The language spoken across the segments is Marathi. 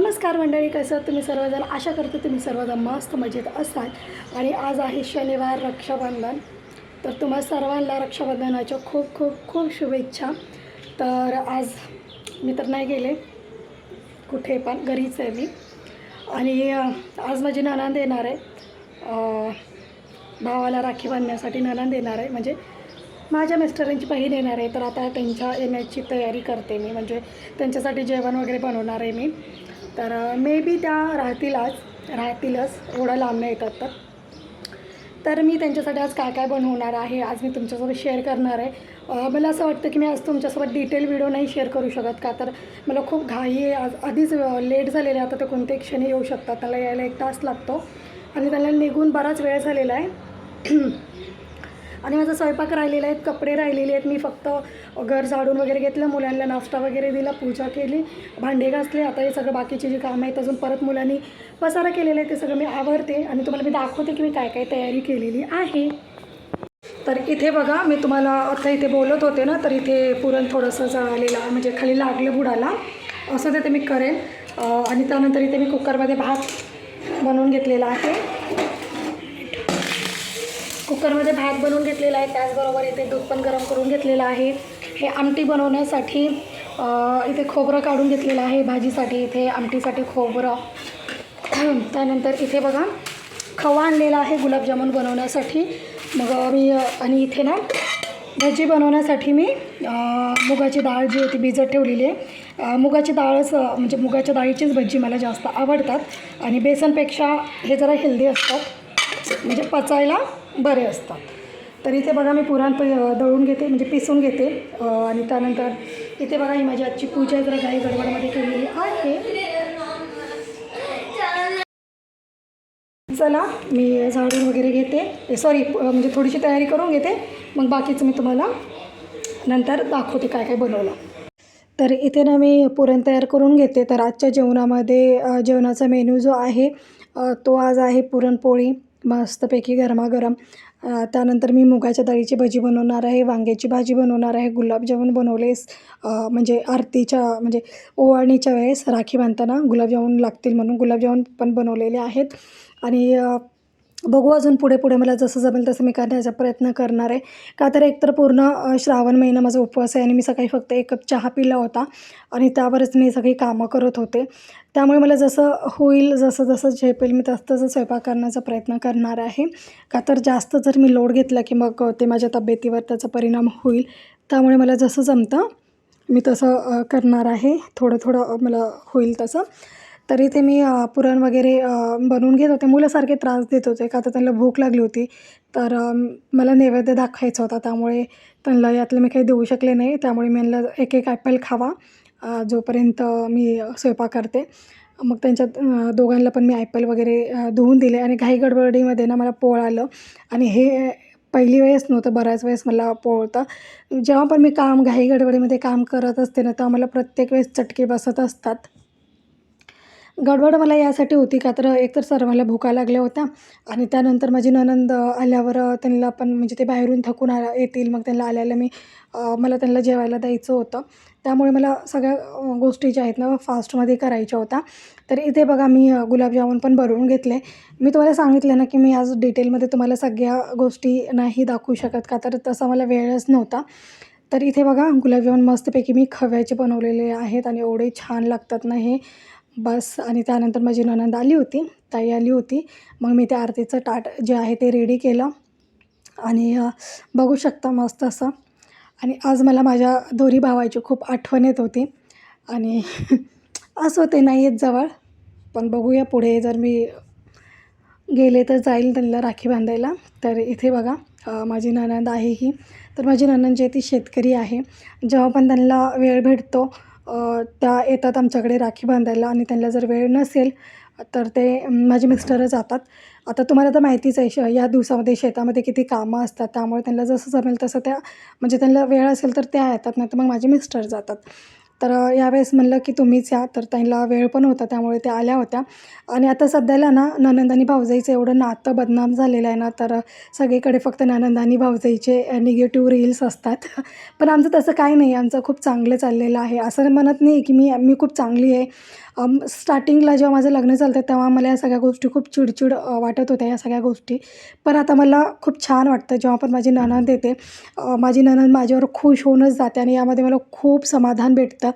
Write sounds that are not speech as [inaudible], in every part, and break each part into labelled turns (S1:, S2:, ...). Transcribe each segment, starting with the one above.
S1: नमस्कार मंडळी कसं आहात तुम्ही सर्वजण? आशा करतो तुम्ही सर्वजण मस्त मजेत असाल. आणि आज आहे शनिवार रक्षाबंधन. तर तुम्हा सर्वांना रक्षाबंधनाच्या खूप खूप खूप शुभेच्छा. तर आज मी तर नाही गेले. कुठे पण घरीच आहे मी. आणि आज माझी नणंद येणार आहे. भावाला राखी बांधण्यासाठी नणंद येणार आहे. म्हणजे माझ्या मिस्टरांची बहीण येणार आहे तर आता त्यांच्या येण्याची तयारी करते मी. म्हणजे त्यांच्यासाठी जेवण वगैरे बनवणार आहे मी. तर मे बी त्या राहतील आज. राहतीलच. एवढं लांब नाही येतात तर. तर मी त्यांच्यासाठी आज काय काय बनवणार आहे आज मी तुमच्यासोबत शेअर करणार आहे. मला असं वाटतं की मी आज तुमच्यासोबत डिटेल व्हिडिओ नाही शेअर करू शकत का? तर मला खूप घाई आहे. आज आधीच लेट झालेले आहे आता ते कोणते क्षणी येऊ शकतात? त्याला यायला एक तास लागतो. आणि त्याला निघून बराच वेळ झालेला आहे. आणि माझा स्वयंपाक राहिलेला आहे कपडे राहिलेले आहेत. मी फक्त घर झाडून वगैरे घेतलं मुलांना नाश्ता वगैरे दिला पूजा केली भांडे घासले. आता हे सगळं बाकीचे जे कामं आहेत अजून परत मुलांनी पसारा केलेला आहे ते सगळं मी आवरते. आणि तुम्हाला मी दाखवते की मी काय काय तयारी केलेली आहे. तर इथे बघा मी तुम्हाला आता इथे बोलत होते ना तर इथे पुरण थोडंसं जळालेलं म्हणजे खाली लागलं बुडाला. असं ते मी करेन. आणि त्यानंतर इथे मी कुकरमध्ये भात बनवून घेतलेला आहे. कुकरमध्ये भात बनवून घेतलेला आहे. त्याचबरोबर इथे दूध पण गरम करून घेतलेलं आहे. हे आमटी बनवण्यासाठी इथे खोबरं काढून घेतलेलं आहे. भाजीसाठी इथे आमटीसाठी खोबरं. [clears throat] त्यानंतर इथे बघा खवा आणलेला आहे गुलाबजामुन बनवण्यासाठी. मग मी आणि इथे ना भजी बनवण्यासाठी मी मुगाची डाळ जी होती भिजत ठेवलेली आहे. मुगाची डाळच म्हणजे मुगाच्या डाळीचीच भजी मला जास्त आवडतात. आणि बेसनपेक्षा हे जरा हेल्दी असतात. म्हणजे पचायला बरे असतात. तर इथे बघा मी पुरण प दळून घेते म्हणजे पिसून घेते आणि त्यानंतर इथे बघा ही माझी आजची पूजा जरा गाई गडबडमध्ये केलेली आहे. चला मी झाडून वगैरे घेते. सॉरी म्हणजे थोडीशी तयारी करून घेते. मग बाकीचं मी तुम्हाला नंतर दाखवते काय काय बनवलं. तर इथे ना मी पुरण तयार करून घेते. तर आजच्या जेवणामध्ये जेवणाचा मेन्यू जो आहे तो आज आहे पुरणपोळी. मस्तपैकी गरमागरम त्यानंतर मी मुगाच्या डाळीची भजी बनवणार आहे वांग्याची भाजी बनवणार आहे गुलाबजामुन बनवलेस म्हणजे आरतीच्या म्हणजे ओवाळणीच्या वेळेस राखी बांधताना गुलाबजामुन लागतील म्हणून गुलाबजामुन पण बनवलेले आहेत. आणि बघू अजून पुढे पुढे मला जसं जमेल तसं मी करण्याचा प्रयत्न करणार आहे. का तर एकतर पूर्ण श्रावण महिना माझा उपवास आहे आणि मी सकाळी फक्त एक कप चहा पिला होता आणि त्यावरच मी सगळी कामं करत होते. त्यामुळे मला जसं होईल जसं जसं झेपेल मी तसं तसं स्वयंपाक करण्याचा प्रयत्न करणार आहे. का तर जास्त जर मी लोड घेतला की मग ते माझ्या तब्येतीवर त्याचा परिणाम होईल. त्यामुळे मला जसं जमतं मी तसं करणार आहे. थोडं थोडं मला होईल तसं. तरी ते मी पुरण वगैरे बनवून घेत होते. मुलासारखे त्रास देत होते. का तर त्यांना भूक लागली होती. तर मला नैवेद्य दाखवायचा होता. त्यामुळे त्यांना यातलं मी काही देऊ शकले नाही. त्यामुळे मी यांना एक एक ॲपल खावा. जोपर्यंत मी स्वयंपाक करते. मग त्यांच्यात दोघांना पण मी ॲपल वगैरे धुवून दिले. आणि घाई गडबडीमध्ये ना मला पोळ आलं. आणि हे पहिली वेळेस नव्हतं. बऱ्याच वेळेस मला पोळतं जेव्हा पण मी काम घाई गडबडीमध्ये काम करत असते ना तेव्हा मला प्रत्येक वेळेस चटके बसत असतात. गडबड मला यासाठी होती का? तर एकतर सर्वांना भुका लागल्या होत्या आणि त्यानंतर माझी ननंद आल्यावर त्यांना पण म्हणजे ते बाहेरून थकून आ येतील. मग त्यांना आल्याला मी मला त्यांना जेवायला द्यायचं होतं. त्यामुळे मला सगळ्या गोष्टी ज्या आहेत ना फास्टमध्ये करायच्या होत्या. तर इथे बघा मी गुलाबजामुन पण बनवून घेतले. मी तुम्हाला सांगितलं ना की मी आज डिटेलमध्ये तुम्हाला सगळ्या गोष्टी नाही दाखवू शकत का? तर तसा मला वेळच नव्हता. तर इथे बघा गुलाबजामुन मस्तपैकी मी खव्याचे बनवलेले आहेत आणि एवढे छान लागतात ना हे. बस आणि त्यानंतर माझी ननंद आली होती ताई आली होती. मग मी त्या आरतीचं ताट जे आहे ते रेडी केलं. आणि बघू शकता मस्त असं. आणि आज मला माझ्या दोरी भावाची खूप आठवण येत होती. आणि [laughs] असं ते नाही येत जवळ. पण बघूया पुढे जर मी गेले तर जाईल त्यांना राखी बांधायला. तर इथे बघा माझी ननंद आहे ही. तर माझी ननंद जी आहे ती शेतकरी आहे. जेव्हा पण त्यांना वेळ भेटतो त्या येतात आमच्याकडे राखी बांधायला आणि त्यांना जर वेळ नसेल तर ते माझे मिस्टरच जातात. आता तुम्हाला तर माहितीच आहे श या दिवसामध्ये शेतामध्ये किती कामं असतात त्यामुळे त्यांना जसं जमेल तसं त्या म्हणजे त्यांना वेळ असेल तर त्या येतात नाही तर मग माझे मिस्टर जातात. तर यावेळेस म्हणलं की तुम्हीच या. तर त्यांना वेळ पण होता त्यामुळे त्या आल्या होत्या. आणि आता सध्याला ना ननंद आणि भाऊजाईचं एवढं नातं बदनाम झालेलं आहे ना तर सगळीकडे फक्त ननंद आणि भाऊजाईचे निगेटिव्ह रील्स असतात. [laughs] पण आमचं तसं काही नाही. आमचं खूप चांगलं चाललेलं आहे. असं म्हणत नाही की मी मी खूप चांगली आहे. स्टार्टिंगला जेव्हा माझं लग्न चालतं तेव्हा मला या सगळ्या गोष्टी खूप चिडचिड वाटत होत्या या सगळ्या गोष्टी. पण आता मला खूप छान वाटतं जेव्हा पण माझी ननंद येते माझी ननंद माझ्यावर खुश होऊनच जाते आणि यामध्ये मला खूप समाधान भेटतं.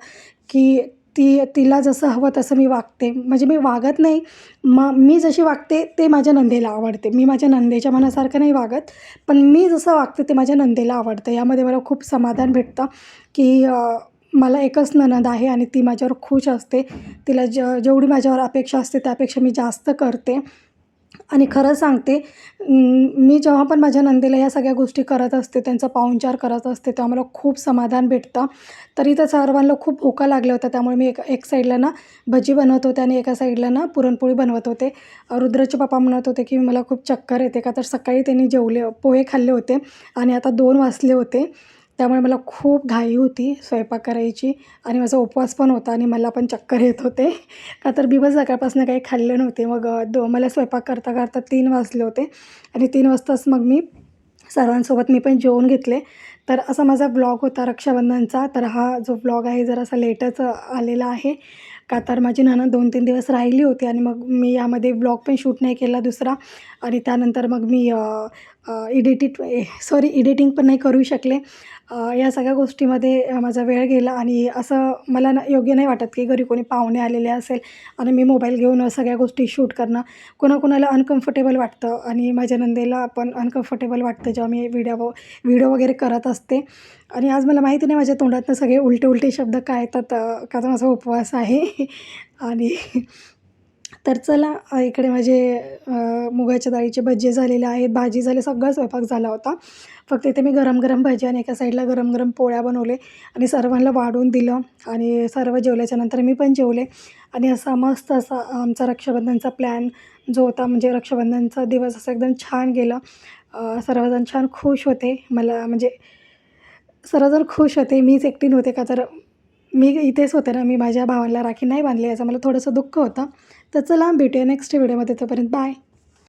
S1: की ती तिला जसं हवं तसं मी वागते. म्हणजे मी वागत नाही. म मी जशी वागते ते माझ्या नंदेला आवडते. मी माझ्या नंदेच्या मनासारखं नाही वागत पण मी जसं वागते ते माझ्या नंदेला आवडतं. यामध्ये मला खूप समाधान भेटतं की मला एकच ननद आहे आणि ती माझ्यावर खुश असते. तिला ज जेवढी माझ्यावर अपेक्षा असते त्यापेक्षा मी जास्त करते. आणि खरं सांगते मी जेव्हा पण माझ्या नंदेला या सगळ्या गोष्टी करत असते त्यांचा पाहुणचार करत असते तेव्हा मला खूप समाधान भेटतं. तरी तर सर्वांना खूप भोका लागल्या होत्या त्यामुळे मी एक एक साईडला ना भजी बनवत होते आणि एका साईडला ना पुरणपोळी बनवत होते. रुद्रचे पप्पा म्हणत होते की मला खूप चक्कर येते का? तर सकाळी त्यांनी जेवले पोहे खाल्ले होते आणि आता दोन वाजले होते. त्यामुळे मला खूप घाई होती स्वयंपाक करायची आणि माझा उपवास पण होता आणि मला पण चक्कर येत होते. का तर दिवस सकाळपासून काही खाल्ले नव्हते. मग दो मला स्वयंपाक करता करता तीन वाजले होते आणि तीन वाजताच मग मी सर्वांसोबत मी पण जेवून घेतले. तर असा माझा ब्लॉग होता रक्षाबंधनचा. तर हा जो ब्लॉग आहे जरासा लेटच आलेला आहे. का तर माझी नाना दोन तीन दिवस राहिली होती आणि मग मी यामध्ये ब्लॉग पण शूट नाही केला दुसरा आणि त्यानंतर मग मी एडिटिट सॉरी एडिटिंग पण नाही करू शकले. या सगळ्या गोष्टीमध्ये माझा वेळ गेला आणि असं मला ना योग्य नाही वाटत की घरी कोणी पाहुणे आलेले असेल आणि मी मोबाईल घेऊन सगळ्या गोष्टी शूट करणं. कोणाकोणाला अनकम्फर्टेबल वाटतं आणि माझ्या नंदेला पण अनकम्फर्टेबल वाटतं जेव्हा मी व्हिडिओ व्हिडिओ वगैरे करत असते. आणि आज मला माहिती नाही माझ्या तोंडातनं सगळे उलटे उलटे शब्द काय येतात का माझा उपवास आहे. [laughs] आणि तर चला इकडे माझे मुगाच्या डाळीचे भजी झालेले आहेत. भाजी झाली सगळा स्वयंपाक झाला होता. फक्त इथे मी गरम गरम भजी आणि एका साईडला गरम गरम पोळ्या बनवले आणि सर्वांना वाढून दिलं आणि सर्व जेवल्याच्या नंतर मी पण जेवले. आणि असा मस्त असा आमचा रक्षाबंधनचा प्लॅन जो होता म्हणजे रक्षाबंधनचा दिवस असा एकदम छान गेला. सर्वजण छान खुश होते. मला म्हणजे सर्वजण खुश होते. मीच एकटीन होते का तर मी इथेच होते ना मी माझ्या भावाला राखी नाही बांधली याचं मला थोडंसं दुःख होतं. तर चला भेटूया नेक्स्ट व्हिडिओमध्ये तोपर्यंत बाय